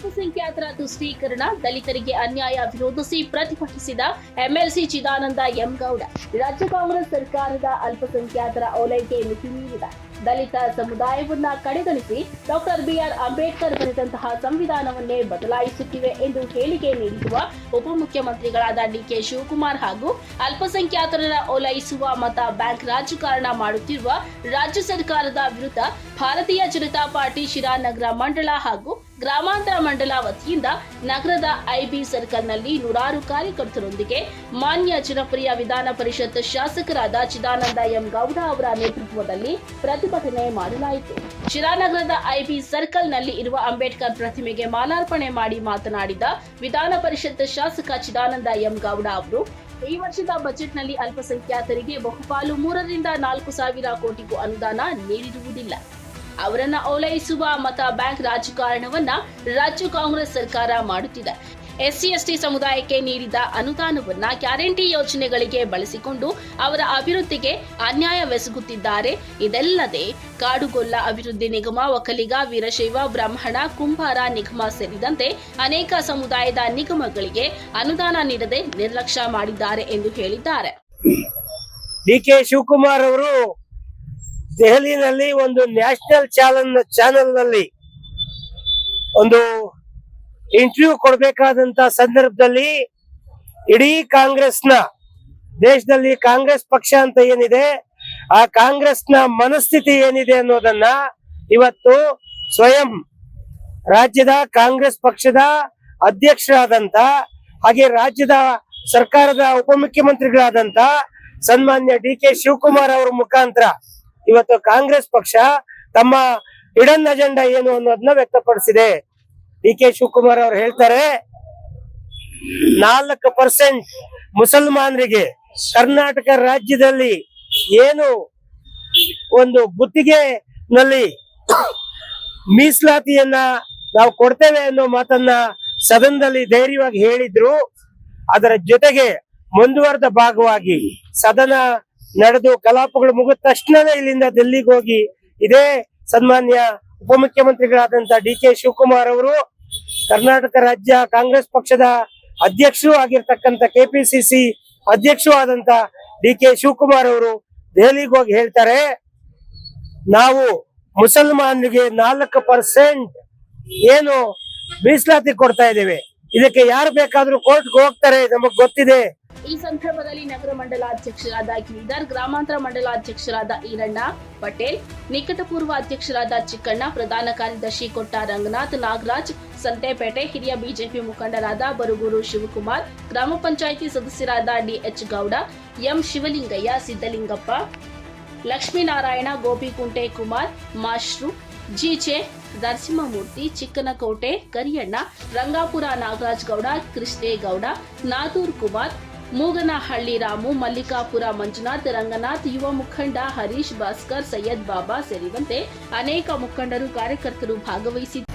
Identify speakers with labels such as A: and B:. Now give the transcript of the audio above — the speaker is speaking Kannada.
A: ಅಲ್ಪಸಂಖ್ಯಾತರ ತುಷ್ಟೀಕರಣ, ದಲಿತರಿಗೆ ಅನ್ಯಾಯ ವಿರೋಧಿಸಿ ಪ್ರತಿಭಟಿಸಿದ ಎಂಎಲ್ಸಿ ಚಿದಾನಂದ ಎಂ ಗೌಡ ರಾಜ್ಯ ಕಾಂಗ್ರೆಸ್ ಸರ್ಕಾರದ ಅಲ್ಪಸಂಖ್ಯಾತರ ಓಲೈಕೆ ಮಿತಿ ಮೀರಿದ. ದಲಿತ ಸಮುದಾಯವನ್ನ ಕಡೆಗಣಿಸಿ ಡಾಕ್ಟರ್ ಬಿಆರ್ ಅಂಬೇಡ್ಕರ್ ಬರೆದಂತಹ ಸಂವಿಧಾನವನ್ನೇ ಬದಲಾಯಿಸುತ್ತಿವೆ ಎಂದು ಹೇಳಿಕೆ ನೀಡಿರುವ ಉಪಮುಖ್ಯಮಂತ್ರಿಗಳಾದ ಡಿಕೆ ಶಿವಕುಮಾರ್ ಹಾಗೂ ಅಲ್ಪಸಂಖ್ಯಾತರ ಓಲೈಸುವ ಮತ ಬ್ಯಾಂಕ್ ರಾಜಕಾರಣ ಮಾಡುತ್ತಿರುವ ರಾಜ್ಯ ಸರ್ಕಾರದ ವಿರುದ್ಧ ಭಾರತೀಯ ಜನತಾ ಪಾರ್ಟಿ ಶಿರಾನಗರ ಮಂಡಳ ಹಾಗೂ ಗ್ರಾಮಾಂತರ ಮಂಡಲ ವತಿಯಿಂದ ನಗರದ ಐಬಿ ಸರ್ಕಲ್ನಲ್ಲಿ ನೂರಾರು ಕಾರ್ಯಕರ್ತರೊಂದಿಗೆ ಮಾನ್ಯ ಜನಪ್ರಿಯ ವಿಧಾನ ಪರಿಷತ್ ಶಾಸಕರಾದ ಚಿದಾನಂದ ಎಂ ಗೌಡ ಅವರ ನೇತೃತ್ವದಲ್ಲಿ ಪ್ರತಿಭಟನೆ ಮಾಡಲಾಯಿತು. ಶಿರಾನಗರದ ಐಬಿ ಸರ್ಕಲ್ನಲ್ಲಿ ಇರುವ ಅಂಬೇಡ್ಕರ್ ಪ್ರತಿಮೆಗೆ ಮಾಲಾರ್ಪಣೆ ಮಾಡಿ ಮಾತನಾಡಿದ ವಿಧಾನ ಪರಿಷತ್ ಶಾಸಕ ಚಿದಾನಂದ ಎಂ ಗೌಡ ಅವರು, ಈ ವರ್ಷದ ಬಜೆಟ್ನಲ್ಲಿ ಅಲ್ಪಸಂಖ್ಯಾತರಿಗೆ ಬಹುಪಾಲು ಮೂರರಿಂದ ನಾಲ್ಕು ಸಾವಿರ ಕೋಟಿಗೂ ಅನುದಾನ ನೀಡಿರುವುದಿಲ್ಲ. ಅವರನ್ನ ಓಲೈಸುವ ಮತ ಬ್ಯಾಂಕ್ ರಾಜಕಾರಣವನ್ನ ರಾಜ್ಯ ಕಾಂಗ್ರೆಸ್ ಸರ್ಕಾರ ಮಾಡುತ್ತಿದೆ. ಎಸ್ಸಿ, ಎಸ್ಟಿ ಸಮುದಾಯಕ್ಕೆ ನೀಡಿದ ಅನುದಾನವನ್ನ ಗ್ಯಾರಂಟಿ ಯೋಜನೆಗಳಿಗೆ ಬಳಸಿಕೊಂಡು ಅವರ ಅಭಿವೃದ್ಧಿಗೆ ಅನ್ಯಾಯವೆಸಗುತ್ತಿದ್ದಾರೆ ಇದಲ್ಲದೆ ಕಾಡುಗೊಲ್ಲ ಅಭಿವೃದ್ಧಿ ನಿಗಮ, ಒಕ್ಕಲಿಗ, ವೀರಶೈವ, ಬ್ರಾಹ್ಮಣ ಕುಂಬಾರ ನಿಗಮ ಸೇರಿದಂತೆ ಅನೇಕ ಸಮುದಾಯದ ನಿಗಮಗಳಿಗೆ ಅನುದಾನ ನೀಡದೆ ನಿರ್ಲಕ್ಷ್ಯ ಮಾಡಿದ್ದಾರೆ ಎಂದು ಹೇಳಿದ್ದಾರೆ.
B: ಡಿ ಕೆ ಶಿವಕುಮಾರ್ ಅವರು ದೆಹಲಿನಲ್ಲಿ ಒಂದು ನ್ಯಾಷನಲ್ ಚಾನಲ್ ಚಾನಲ್ನಲ್ಲಿ ಒಂದು ಇಂಟರ್ವ್ಯೂ ಕೊಡಬೇಕಾದಂತ ಸಂದರ್ಭದಲ್ಲಿ ಇಡೀ ಕಾಂಗ್ರೆಸ್ನ, ದೇಶದಲ್ಲಿ ಕಾಂಗ್ರೆಸ್ ಪಕ್ಷ ಅಂತ ಏನಿದೆ, ಆ ಕಾಂಗ್ರೆಸ್ನ ಮನಸ್ಥಿತಿ ಏನಿದೆ ಅನ್ನೋದನ್ನ ಇವತ್ತು ಸ್ವಯಂ ರಾಜ್ಯದ ಕಾಂಗ್ರೆಸ್ ಪಕ್ಷದ ಅಧ್ಯಕ್ಷರಾದಂತ, ಹಾಗೆ ರಾಜ್ಯದ ಸರ್ಕಾರದ ಉಪಮುಖ್ಯಮಂತ್ರಿಗಳಾದಂತ ಸನ್ಮಾನ್ಯ ಡಿ ಕೆ ಶಿವಕುಮಾರ್ ಅವರ ಮುಖಾಂತರ ಇವತ್ತು ಕಾಂಗ್ರೆಸ್ ಪಕ್ಷ ತಮ್ಮ ಹಿಡನ್ ಅಜೆಂಡಾ ಏನು ಅನ್ನೋದನ್ನ ವ್ಯಕ್ತಪಡಿಸಿದೆ. ಡಿ ಕೆ ಶಿವಕುಮಾರ್ ಅವರು ಹೇಳ್ತಾರೆ, ನಾಲ್ಕು ಪರ್ಸೆಂಟ್ ಮುಸಲ್ಮಾನರಿಗೆ ಕರ್ನಾಟಕ ರಾಜ್ಯದಲ್ಲಿ ಏನು ಒಂದು ಗುತ್ತಿಗೆನಲ್ಲಿ ಮೀಸಲಾತಿಯನ್ನ ನಾವು ಕೊಡ್ತೇವೆ ಅನ್ನೋ ಮಾತನ್ನ ಸದನದಲ್ಲಿ ಧೈರ್ಯವಾಗಿ ಹೇಳಿದ್ರು. ಅದರ ಜೊತೆಗೆ ಮುಂದುವರೆದ ಭಾಗವಾಗಿ ಸದನ ನಡೆದು ಕಲಾಪಗಳು ಮುಗಿದ ತಕ್ಷಣವೇ ಇಲ್ಲಿಂದ ದಿಲ್ಲಿಗೆ ಹೋಗಿ ಇದೇ ಸನ್ಮಾನ್ಯ ಉಪಮುಖ್ಯಮಂತ್ರಿಗಳಾದಂತಹ ಡಿ ಕೆ ಶಿವಕುಮಾರ್ ಅವರು ಕರ್ನಾಟಕ ರಾಜ್ಯ ಕಾಂಗ್ರೆಸ್ ಪಕ್ಷದ ಅಧ್ಯಕ್ಷರು ಆಗಿರ್ತಕ್ಕಂಥ ಕೆಪಿಸಿಸಿ ಅಧ್ಯಕ್ಷರು ಆದಂತ ಡಿ ಕೆ ಶಿವಕುಮಾರ್ ಅವರು ದೆಹಲಿಗೆ ಹೋಗಿ ಹೇಳ್ತಾರೆ, ನಾವು ಮುಸಲ್ಮಾನರಿಗೆ ನಾಲ್ಕು ಪರ್ಸೆಂಟ್ ಏನು ಮೀಸಲಾತಿ ಕೊಡ್ತಾ ಇದ್ದೇವೆ. ಇದಕ್ಕೆ ಯಾರು ಬೇಕಾದ್ರೂ ಕೋರ್ಟ್ಗೆ ಹೋಗ್ತಾರೆ ನಮಗ್ ಗೊತ್ತಿದೆ.
A: ಈ ಸಂದರ್ಭದಲ್ಲಿ ನಗರ ಮಂಡಲಾಧ್ಯಕ್ಷರಾದ ಗಿರಿಧರ್, ಗ್ರಾಮಾಂತರ ಮಂಡಲಾಧ್ಯಕ್ಷರಾದ ಈರಣ್ಣ ಪಟೇಲ್, ನಿಕಟಪೂರ್ವ ಅಧ್ಯಕ್ಷರಾದ ಚಿಕ್ಕಣ್ಣ, ಪ್ರಧಾನ ಕಾರ್ಯದರ್ಶಿ ಕೊಟ್ಟ ರಂಗನಾಥ್, ನಾಗರಾಜ್, ಸಂತೆಪೇಟೆ, ಹಿರಿಯ ಬಿಜೆಪಿ ಮುಖಂಡರಾದ ಬರುಗೂರು ಶಿವಕುಮಾರ್, ಗ್ರಾಮ ಪಂಚಾಯಿತಿ ಸದಸ್ಯರಾದ DH Gowda, M. Shivalingaiah, Siddalingappa, Lakshminarayana, Gopikunte Kumar, Mashru, GJ Narasimhamurthy, Chikkanakote, Kariyanna, Rangapura Nagaraj Gowda, Krishnegowda Nadur Kumar Mooganahalli Ramu, Mallikapura Manjunath, Ranganath, ಯುವ ಮುಖಂಡ ಹರೀಶ್ ಭಾಸ್ಕರ್, ಸೈಯದ್ ಬಾಬಾ ಸೇರಿದಂತೆ ಅನೇಕ ಮುಖಂಡರು ಕಾರ್ಯಕರ್ತರು ಭಾಗವಹಿಸಿದ್ದರು.